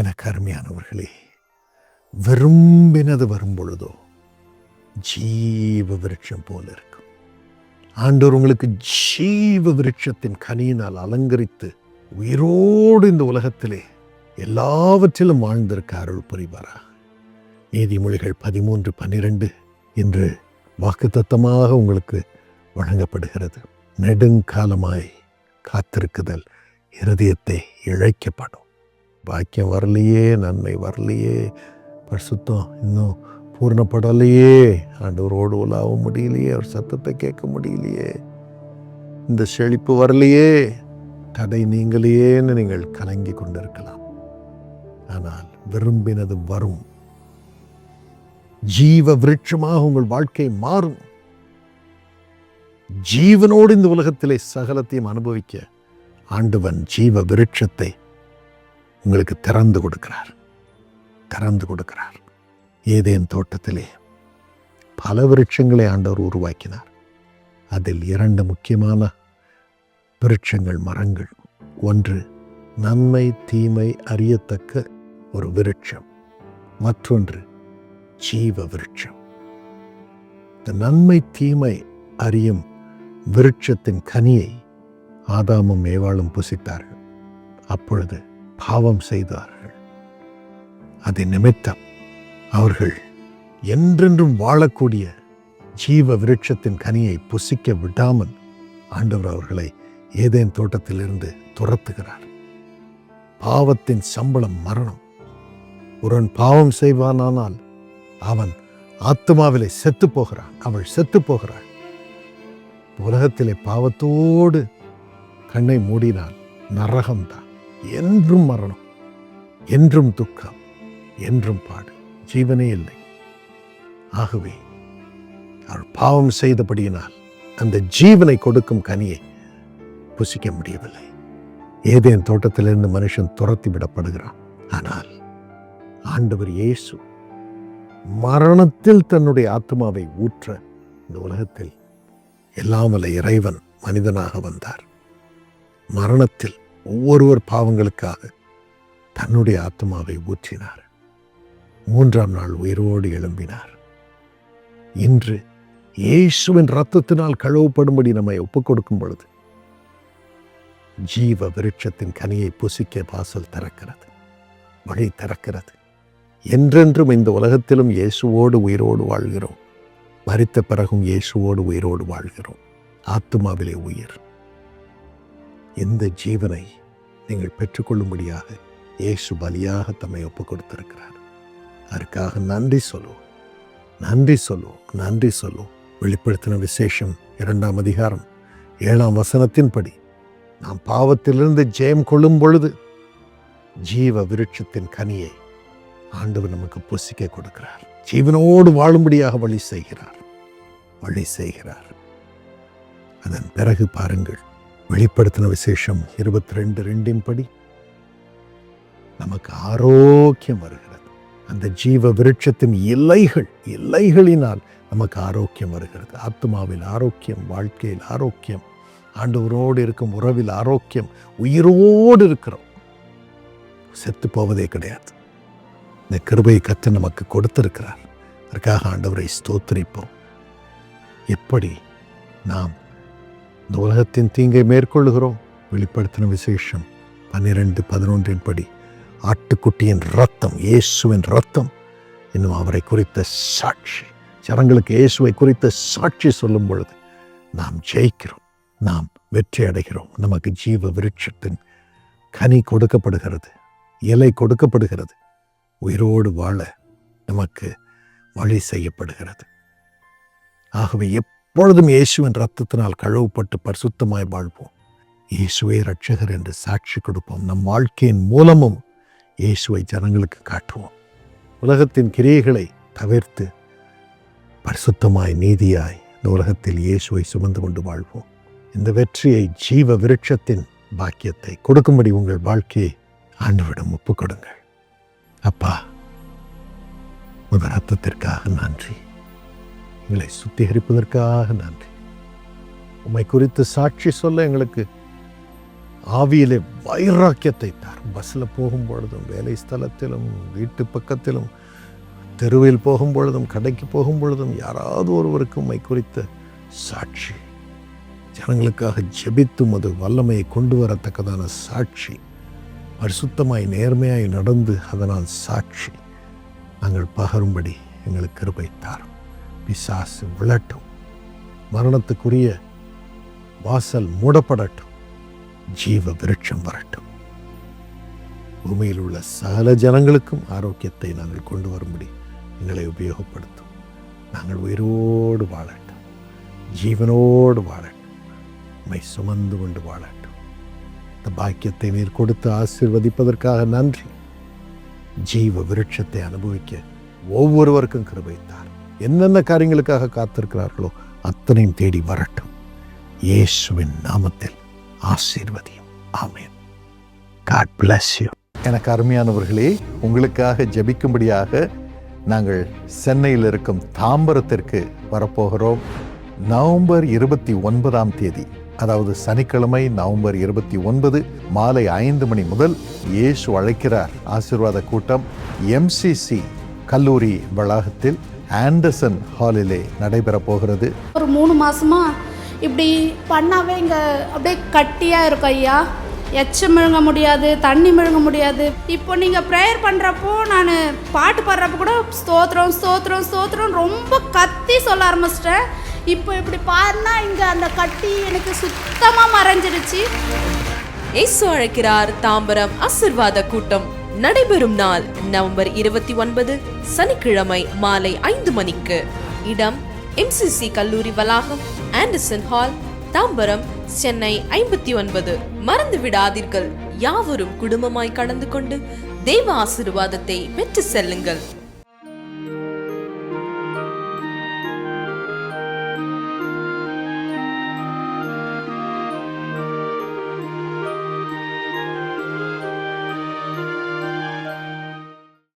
எனக்கு அருமையானவர்களே விரும்பினது வரும் பொழுதோ ஜீவ விருட்சம் போல இருக்கும். ஆண்டவர் உங்களுக்கு ஜீவ விருட்சத்தின் கனியினால் அலங்கரித்து உயிரோடு இந்த உலகத்திலே எல்லாவற்றிலும் வாழ்ந்திருக்க அருள் புரிவாரா நீதிமொழிகள் பதிமூன்று பன்னிரண்டு இன்று வாக்குத்தத்தமாக உங்களுக்கு வழங்கப்படுகிறது. நெடுங்காலமாய் காத்திருக்குதல் இருதயத்தை இழைக்கப்படும். பாக்கியம் வரலையே நன்மை வரலையே பரிசுத்தம் இன்னும் பூர்ணப்படலையே. ஆண்டவரோடு உலாவ முடியலையே அவர் சத்தத்தை கேட்க முடியலையே. இந்த செழிப்பு வரலையே தடை நீங்களையேன்னு நீங்கள் கலங்கி கொண்டிருக்கலாம். ஆனால் விரும்பினது வரும். ஜீவ விருட்சமாக உங்கள் வாழ்க்கை மாறும். ஜீவனோடு இந்த உலகத்திலே சகலத்தையும் அனுபவிக்க ஆண்டவன் ஜீவ விருட்சத்தை உங்களுக்கு திறந்து கொடுக்கிறார். திறந்து கொடுக்கிறார். ஏதேன் தோட்டத்திலே பல விருட்சங்களை ஆண்டவர் உருவாக்கினார். அதில் இரண்டு முக்கியமான விருட்சங்கள் மரங்கள். ஒன்று நன்மை தீமை அறியத்தக்க ஒரு விருட்சம். மற்றொன்று ஜீவ விருட்சம். இந்த நன்மை தீமை அறியும் விருட்சத்தின் கனியை ஆதாமும் ஏவாளும் புசித்தார்கள். அப்பொழுது பாவம் செய்தார்கள். அதை நிமித்தம் அவர்கள் என்றென்றும் வாழக்கூடிய ஜீவ விருட்சத்தின் கனியை புசிக்க விடாமல் ஆண்டவர் அவர்களை ஏதேன் தோட்டத்திலிருந்து துரத்துகிறார். பாவத்தின் சம்பளம் மரணம். ஒருவன் பாவம் செய்வானானால் அவன் ஆத்மாவிலே செத்து போகிறான் அவள் செத்து போகிறாள் உலகத்திலே பாவத்தோடு கண்ணை மூடினால் நரகம்தான். என்றும் மரணம் என்றும் துக்கம் என்றும் பாடு. ஜீவனே இல்லை. ஆகவே அவள் பாவம் செய்தபடியினால் அந்த ஜீவனை கொடுக்கும் கனியை புசிக்க முடியவில்லை. ஏதேன் தோட்டத்திலிருந்து மனுஷன் துரத்தி விடப்படுகிறான் ஆனால் ஆண்டவர் இயேசு மரணத்தில் தன்னுடைய ஆத்மாவை ஊற்ற இந்த உலகத்தில் எல்லாம் வல்ல இறைவன் மனிதனாக வந்தார். மரணத்தில் ஒவ்வொருவர் பாவங்களுக்காக தன்னுடைய ஆத்மாவை ஊற்றினார். மூன்றாம் நாள் உயிரோடு எழும்பினார். இன்று இயேசுவின் ரத்தத்தினால் கழுவப்படும்படி நம்மை ஒப்புக் கொடுக்கும் பொழுது ஜீவ விருட்சத்தின் கனியை புசிக்க வாசல் திறக்கிறது வழி திறக்கிறது. என்றென்றும் இந்த உலகத்திலும் இயேசுவோடு உயிரோடு வாழ்கிறோம். மறித்த பிறகும் இயேசுவோடு உயிரோடு வாழ்கிறோம். ஆத்துமாவிலே உயிர். இந்த ஜீவனை நீங்கள் பெற்றுக்கொள்ளும்படியாக இயேசு பலியாக தம்மை ஒப்புக் கொடுத்திருக்கிறார் அதற்காக நன்றி சொல்லுவோம் நன்றி சொல்லுவோம் நன்றி சொல்லுவோம் வெளிப்படுத்தின விசேஷம் இரண்டாம் அதிகாரம் ஏழாம் வசனத்தின்படி நாம் பாவத்திலிருந்து ஜெயம் கொள்ளும் பொழுது ஜீவ விருட்சத்தின் கனியை ஆண்டவர் நமக்கு புசிக்க கொடுக்கிறார். ஜீவனோடு வாழும்படியாக வழி செய்கிறார். வழி செய்கிறார். அதன் பிறகு பாருங்கள். வெளிப்படுத்தின விசேஷம் இருபத்தி ரெண்டு ரெண்டின் படி நமக்கு ஆரோக்கியம் வருகிறது. அந்த ஜீவ விருட்சத்தின் இலைகள் இலைகளினால் நமக்கு ஆரோக்கியம் வருகிறது. ஆத்மாவில் ஆரோக்கியம் வாழ்க்கையில் ஆரோக்கியம் ஆண்டவரோடு இருக்கும் உறவில் ஆரோக்கியம் உயிரோடு இருக்கிறோம். செத்து போவதே கிடையாது. இந்த கிருபையை கத்து நமக்கு கொடுத்திருக்கிறார். அதற்காக ஆண்டவரை ஸ்தோத்திரிப்போம். எப்படி நாம் இந்த உலகத்தின் தீங்கை மேற்கொள்ளுகிறோம். வெளிப்படுத்தின விசேஷம் பன்னிரெண்டு பதினொன்றின் படி. ஆட்டுக்குட்டியின் ரத்தம் இயேசுவின் ரத்தம் இன்னும் அவரை குறித்த சாட்சி. ஜனங்களுக்கு இயேசுவை குறித்த சாட்சி சொல்லும் பொழுது நாம் ஜெயிக்கிறோம். நாம் வெற்றி அடைகிறோம். நமக்கு ஜீவ விருட்சத்தின் கனி கொடுக்கப்படுகிறது. இலை கொடுக்கப்படுகிறது. உயிரோடு வாழ நமக்கு வழி செய்யப்படுகிறது. ஆகவே எப்பொழுதும் இயேசுவின் ரத்தத்தினால் கழுவப்பட்டு பரிசுத்தமாய் வாழ்வோம். இயேசுவை ரட்சகர் என்று சாட்சி கொடுப்போம். நம் வாழ்க்கையின் மூலமும் இயேசுவை ஜனங்களுக்கு காட்டுவோம். உலகத்தின் கிரியைகளை தவிர்த்து பரிசுத்தமாய் நீதியாய் இந்த உலகத்தில் இயேசுவை சுமந்து கொண்டு வாழ்வோம். இந்த வெற்றியை ஜீவ விருட்சத்தின் பாக்கியத்தை கொடுக்கும்படி உங்கள் வாழ்க்கையை ஆண்டுவிடம் ஒப்புக் கொடுங்கள் அப்பா உங்கள் ரத்தத்திற்காக நன்றி. எங்களை சுத்திகரிப்பதற்காக நன்றி. உம்மை குறித்து சாட்சி சொல்ல எங்களுக்கு ஆவியிலே வைராக்கியத்தை தார். பஸ்ஸில் போகும் பொழுதும் வேலை ஸ்தலத்திலும் வீட்டு பக்கத்திலும் தெருவில் போகும் பொழுதும் கடைக்கு போகும் பொழுதும் யாராவது ஒருவருக்கு உம்மை குறித்த சாட்சி ஜனங்களுக்காக ஜெபித்தும் அது வல்லமையை கொண்டு வரத்தக்கதான சாட்சி பரிசுத்தமாய் நேர்மையாய் நடந்து அதனால் சாட்சி நாங்கள் பகரும்படி எங்களுக்கு கிருபை தாரும். பிசாசு விழட்டும். மரணத்துக்குரிய வாசல் மூடப்படட்டும். ஜீவ விருட்சம் வரட்டும். பூமியில் உள்ள சகல ஜனங்களுக்கும் ஆரோக்கியத்தை நாங்கள் கொண்டு வரும்படி எங்களை உபயோகப்படுத்தும். நாங்கள் உயிரோடு வாழட்டும். ஜீவனோடு வாழட்டும். உண்மை சுமந்து கொண்டு வாழட்டும். இந்த பாக்கியத்தை நீர் கொடுத்து ஆசிர்வதிப்பதற்காக நன்றி. ஜீவ விருட்சத்தை அனுபவிக்க ஒவ்வொருவருக்கும் கிருபைத்தார் என்னென்ன காரியங்களுக்காக காத்திருக்கிறார்களோ அத்தனையும் தேடி வரட்டும். இயேசுவின் நாமத்தில் ஆசீர்வதியும். ஆமேன். காட் பிளஸ் யூ எனக்கு அருமையானவர்களே உங்களுக்காக ஜெபிக்கும்படியாக நாங்கள் சென்னையில் இருக்கும் தாம்பரத்திற்கு வரப்போகிறோம். நவம்பர் இருபத்தி ஒன்பதாம் தேதி அதாவது சனிக்கிழமை நவம்பர் இருபத்தி ஒன்பது மாலை ஐந்து மணி முதல் இயேசு அழைக்கிறார். ஆசீர்வாத கூட்டம் எம்சிசி கல்லூரி வளாகத்தில் ஆண்டர்சன் ஹாலிலே நடைபெறப் போகிறது. ஒரு மூணு மாசமா இப்படி பண்ணாவே இங்கே அப்படியே கட்டியாக இருக்கும் ஐயா. எச்சம் முழுங்க முடியாது தண்ணி முழுங்க முடியாது. இப்போ நீங்கள் ப்ரேயர் பண்ணுறப்போ நான் பாட்டு பாடுறப்போ கூட ஸ்தோத்திரம் ஸ்தோத்திரம் ஸ்தோத்திரம் ரொம்ப கத்தி சொல்ல ஆரம்பிச்சிட்டேன். இப்போ இப்படி பாருனா இங்கே அந்த கட்டி எனக்கு சுத்தமாக மறைஞ்சிருச்சு. இயேசு அழைக்கிறார் தாம்பரம் ஆசிர்வாத கூட்டம். நடைபெறும் நாள் நவம்பர் இருபத்தி ஒன்பது சனிக்கிழமை மாலை ஐந்து மணிக்கு. இடம் எம்சிசி கல்லூரி வளாகம் ஆண்டர்சன் ஹால் தாம்பரம் சென்னை ஐம்பத்தி ஒன்பது. மறந்து விடாதீர்கள் யாவரும் குடும்பமாய் கடந்து கொண்டு தெய்வ ஆசிர்வாதத்தை பெற்று செல்லுங்கள்.